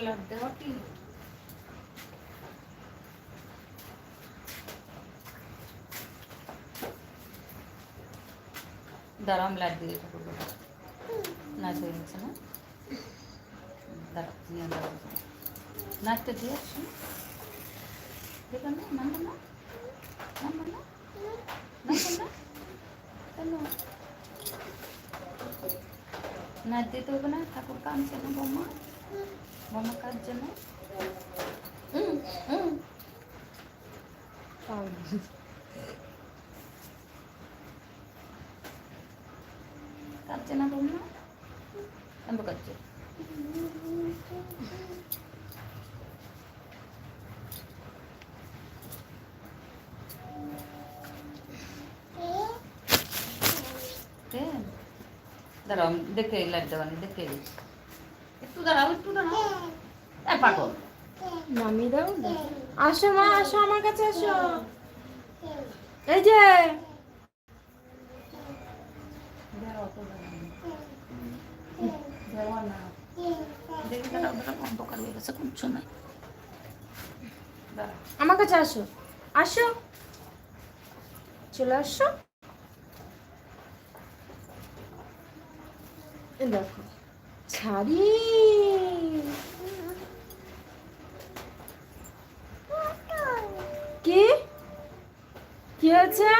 Light দেওয়া কি দাঁড়াও আমি লাইট দিয়ে ঠাকুর নাচ হয়ে গেছে না দাঁড়াও নিয়ে দাঁড়াও নাচটা দিয়ে আসুন দেখো না নামবে না। নামবে না নামবে না বৌমা কেন কাঁদছে দাঁড়াও দেখে লাইট দেওয়ানি দেখে। একটু দাঁড়াও একটু দাঁড়াও। পাগল। নামিয়ে দাও। আসো মা, আসো আমার কাছে, আসো। এই যে। আমার কাছে আসো। আসো। চলে আসো। দেখো। ছাড়ি। কি? কি হয়েছে?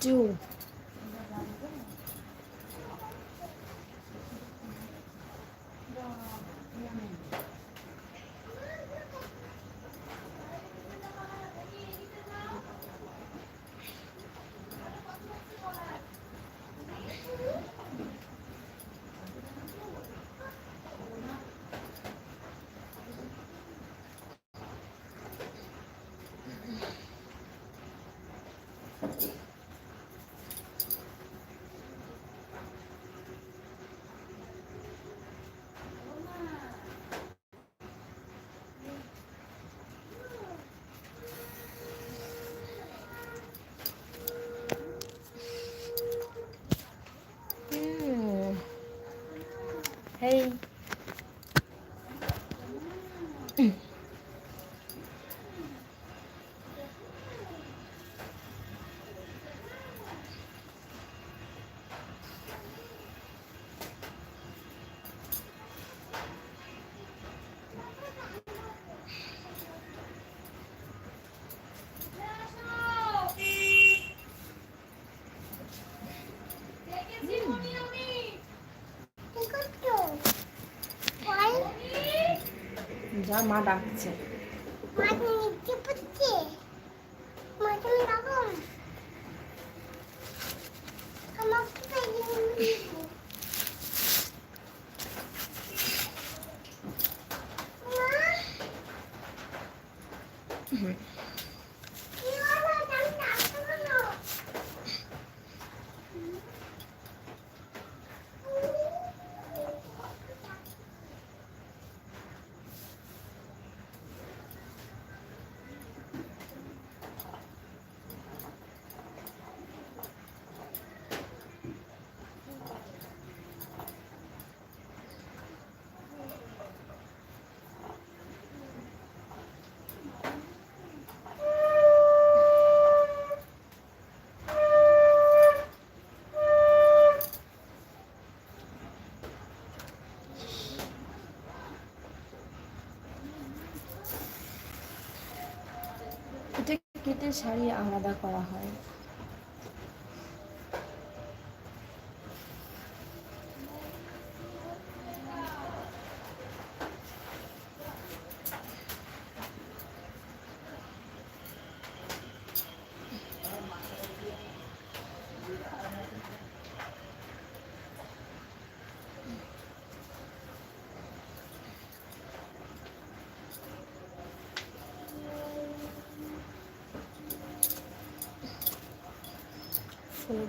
do. এই যা মা ডাকছে। শাড়ি আলাদা করা হয়। 嗯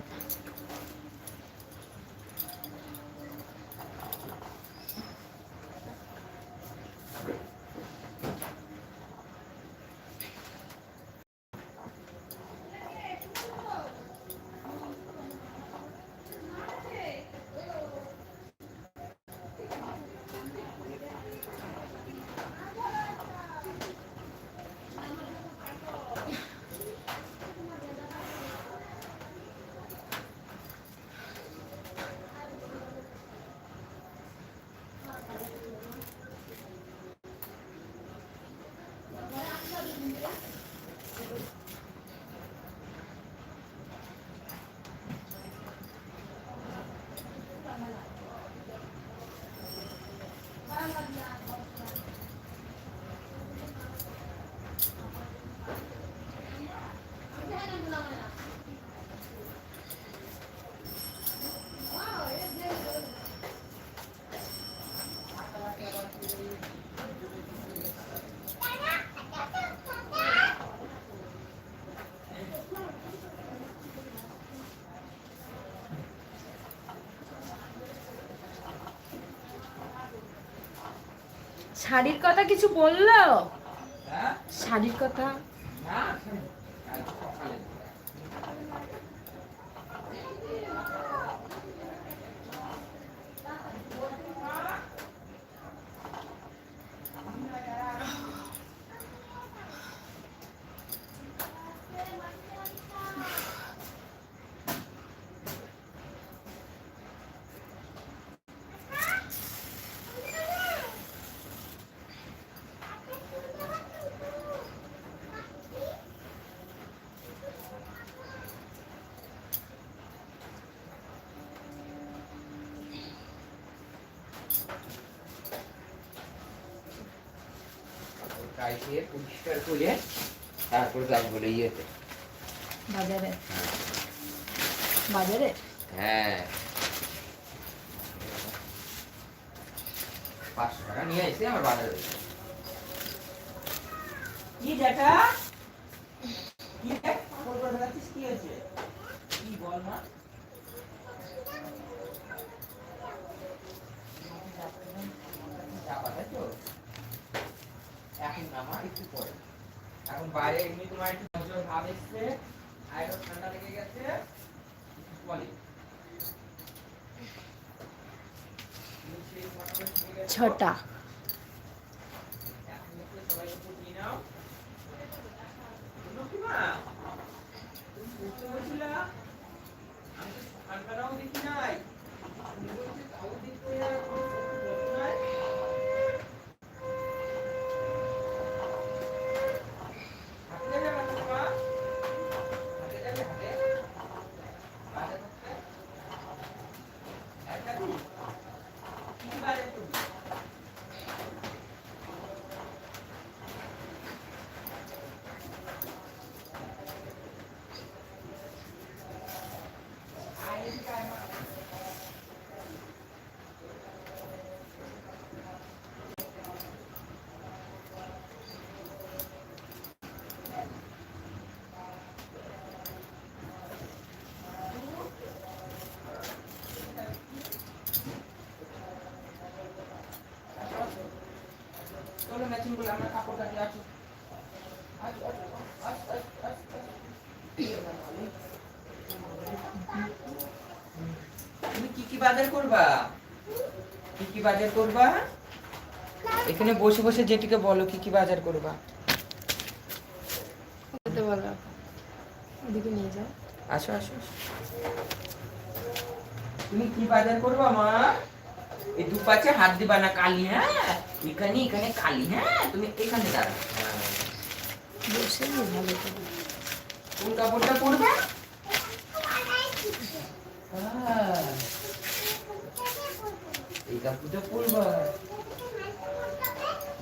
শাড়ির কথা কিছু বলল? শাড়ির কথা না কালকে সকালে কালকে পরিষ্কার করে তারপর যাই বলে ইয়েতে। বাজারে? বাজারে? হ্যাঁ। পাঁচশো টাকা নিয়ে এসে আমার বাজারে। কি দেখা কি দেখ ফোন করে দেখাচ্ছিস? কি হয়েছে? কি বল মা? এখন বাইরে এমনি তোমার একটু নজর ঠান্ডা লেগে গেছে ছটা এখন একটু সবাই একটু দিয়ে নাও লক্ষ্মীমা, তুমি বুঝতে পারছিলা? আমি তো সকালবেলাও দেখি নাই। তুমি বলছো তাও দেখতে এখন বসো নাই? হাঁটতে যাবে না তোমার? হাঁটতে যাবে, হাঁটতে? বাজার করতে? এক যাবি? কি বাজার করবি? চলো ম্যাচিং বলে আমরা কাপড় আসো, আসো। তুমি কি কি বাজার করবা? কি কি বাজার করবা? এখানে বসে বসে যেটিকে বলো কি কি বাজার করবা? বলো। ওদিকে নিয়ে যাও। আসো আসো আসো। তুমি কি বাজার করবা মা? এই দুপাশে হাত দিবা না কালি হ্যাঁ? এখানে এখানে কালি হ্যাঁ? তুমি এখানে দাঁড়া। বসে ভালো কোন কাপড়টা পরবে? এই কাপড়টা পরবা।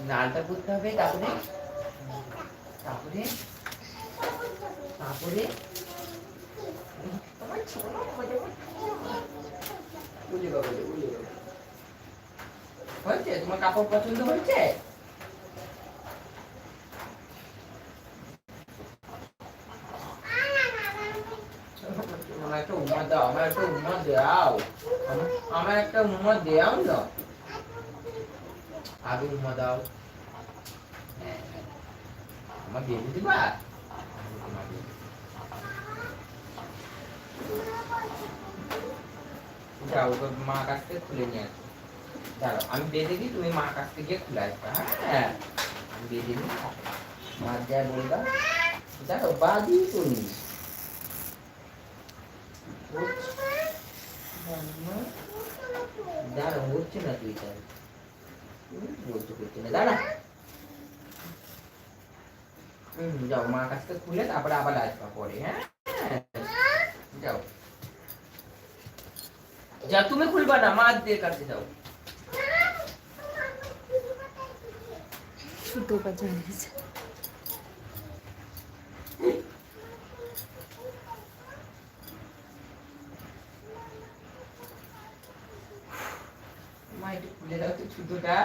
লালটা পরতে হবে তারপরে তারপরে তারপরে উলে বাবা রে, বাবা। হয়েছে? তোমার কাপড় পছন্দ হয়েছে? একটা দাও আমার দাও। আম- আমার মা কাছ থেকে খুলে নিয়ে দাঁড়াও, আমি বেঁধে দিই তুমি মা কাছ থেকে গিয়ে খুলে আসবে হ্যাঁ? আমি বেঁধে দিই মা যা বলবা দাঁড়াও বাদি তুমি দাঁড়া হচ্ছে না তুই তাই বলতে করছে না দাঁড়া। হুম যাও মা কাছ থেকে খুলে তারপরে আবার আসবা পরে হ্যাঁ? যাও। যা, তুমি খুলবা না, মা দিয়ে কাছে যাও। ছুটো কাছে হয়েছে। মা একটু খুলে দাও তো ছুটোটা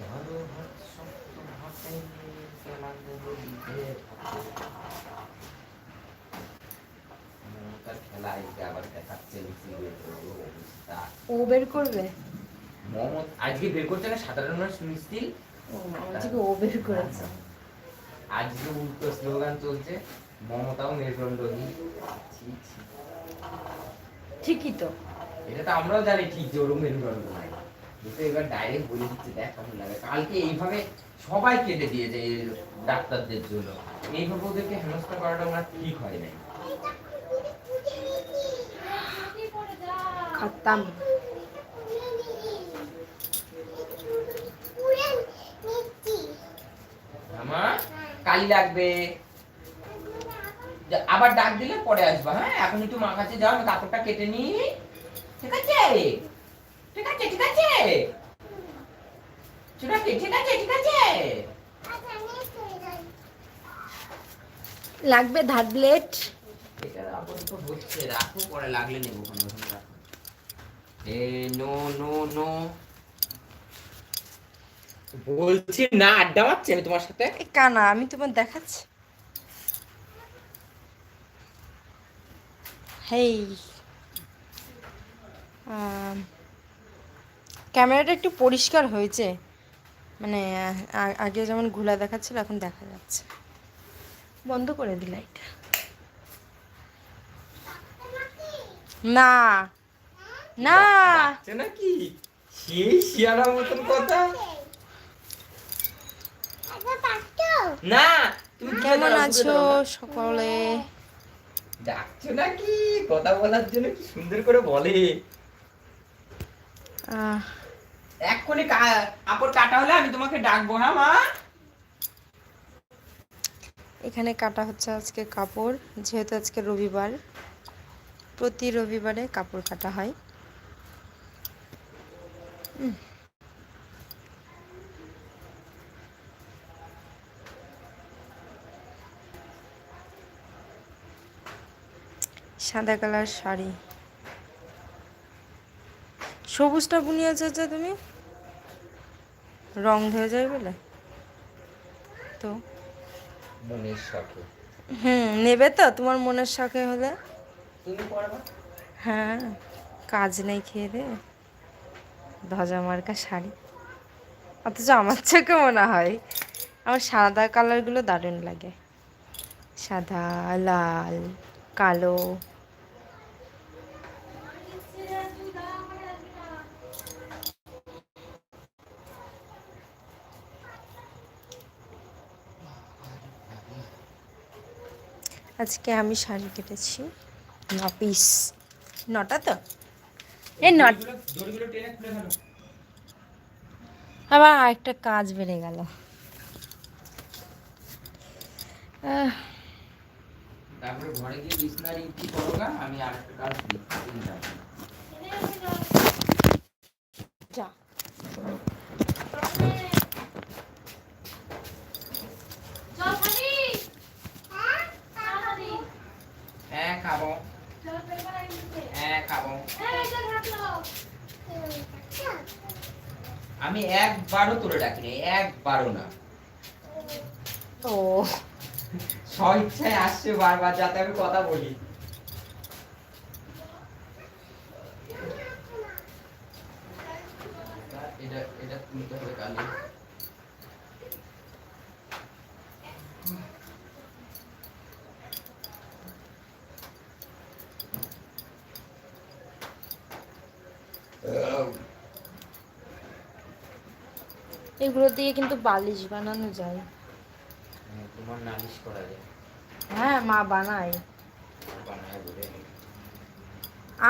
ধরো হাত শক্ত হাতে খেলা দেবো দিতে থাকে। মমতার খেলা এসে আবার দেখাচ্ছে লুচিয়ে অবস্থা ও বের করবে? আজকে বের করছে না সাধারণ মানুষ মিস্ত্রি ও আজকে ও বের করেছে। আজকে উল্টো স্লোগান চলছে মমতাও মেরুদণ্ডহীন। ঠিকই তো। এটা তো আমরাও জানি ঠিক যে ওরকম মেরুদণ্ড নাই। কিন্তু এবার ডাইরেক্ট বলে দিচ্ছে দেখ কেমন লাগে। কালকে এইভাবে সবাই কেটে দিয়েছে এই ডাক্তারদের জন্য। এইভাবে ওদেরকে হেনস্থা করাটা আমার ঠিক হয় নাই। খাতাম আমার কালি লাগবে। আবার ডাক দিলে পরে আসবা হ্যাঁ? এখন একটু মা কাছে যাও আমি কাপড়টা কেটে নি ঠিক আছে? ঠিক আছে ঠিক আছে? ঠিক আছে ঠিক আছে ঠিক আছে? লাগবে ধার ব্লেড এটা আপাতত হচ্ছে রাখো পরে লাগলে নেব কোনো রাখো এ নো নো নো। বলছি না আড্ডা মারছি আমি তোমার সাথে? কানা আমি তোমার দেখাচ্ছি। হেই। ক্যামেরাটা একটু পরিষ্কার হয়েছে। মানে আগে যেমন ঘোলা দেখাচ্ছিল এখন দেখা যাচ্ছে। বন্ধ করে দিল এটা। না। না। নাকি? সেই শিয়ারার মতন কথা। না তুমি কেমন আছো। সকলে? ডাকছো নাকি? কথা বলার জন্য কি সুন্দর করে বলে। আহ, এক্ষুনি কাটা হলে আমি তোমাকে ডাকবো হ্যাঁ মা? এখানে কাটা হচ্ছে আজকে কাপড় যেহেতু আজকে রবিবার প্রতি রবিবারে কাপড় কাটা হয়। উম। সাদা কালার শাড়ি। সবুজটা বুনিয়েছে যে তুমি? রং ধরে যায় বলে? তো? মনের শখে। হুম নেবে তো? তোমার মনের শখে হলে। হ্যাঁ কাজ নেই খেয়ে দে। ধ্বজা মার্কা শাড়ি। অথচ আমার চোখে মনে হয় আমার সাদা কালারগুলো দারুণ লাগে। সাদা লাল কালো। আজকে আমি শাড়ি কেটেছি। ন পিস নটা তো? এই নট আবার আরেকটা কাজ বেড়ে গেল। তারপরে ঘরে গিয়ে বিছনার ইতি করো আমি আরেকটা কাজ দিচ্ছি যা হ্যাঁ খাব। হ্যাঁ খাব। আমি একবারও তোরে ডাকিনি একবারও না। ও। স্বইচ্ছায় আসছে বারবার যাতে আমি কথা বলি। এটা এটা তুলতে হবে কালি। এগুলো দিয়ে কিন্তু বালিশ বানানো যায়। তোমার নালিশ করা যায়। হ্যাঁ মা বানায়।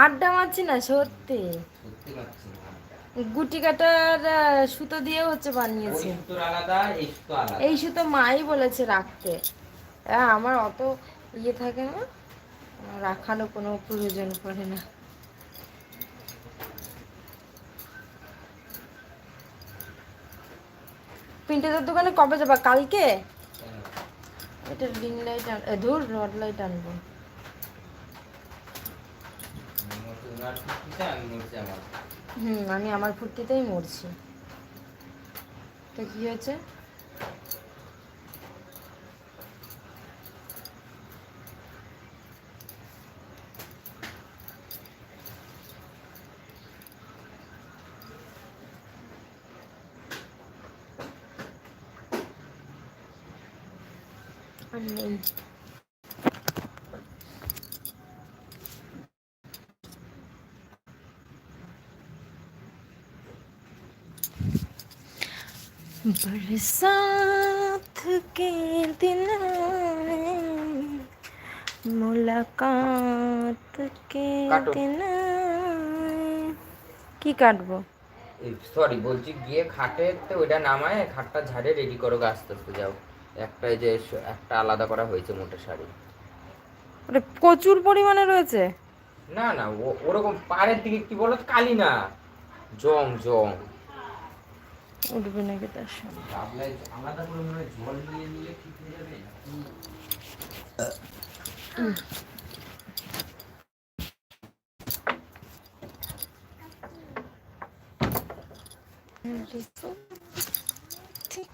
আড্ডা মারছি না সত্যি। গুটি কাটার সুতো দিয়ে হচ্ছে বানিয়েছে। এই সুতো মাই বলেছে রাখতে। হ্যাঁ আমার অত ইয়ে থাকে না রাখারও কোনো প্রয়োজন পড়ে না। প্রিন্টারের দোকানে কবে যাবা? কালকে? এটা রিং লাইট ধুর রড লাইট আনব। হুম, আমি আমার ফুর্তিতেই মরছি। তো কি হয়েছে আর নেই बरसात के दिन आए, मुलाकात के काटो। दिन आए। কি কাটবো সরি বলছি গিয়ে খাটে তো ওইটা নামায় খাটটা ঝাড়ে রেডি করো গা আস্তে আস্তে যাও একটা এই যে স- একটা আলাদা করা হয়েছে মোটা শাড়ি ওটা প্রচুর পরিমাণে রয়েছে না না ও- ওরকম পাড়ের দিকে কি বলো কালি না জং জং উঠবে নাকি তার সঙ্গে? ঠিক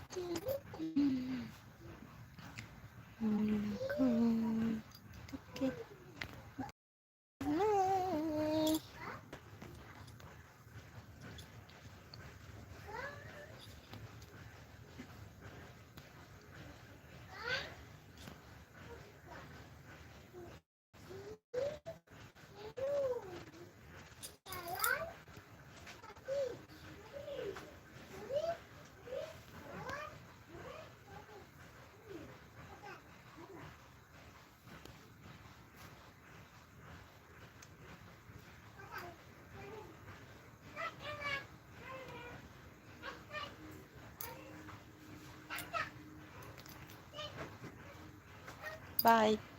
হয়ে যাবে বাই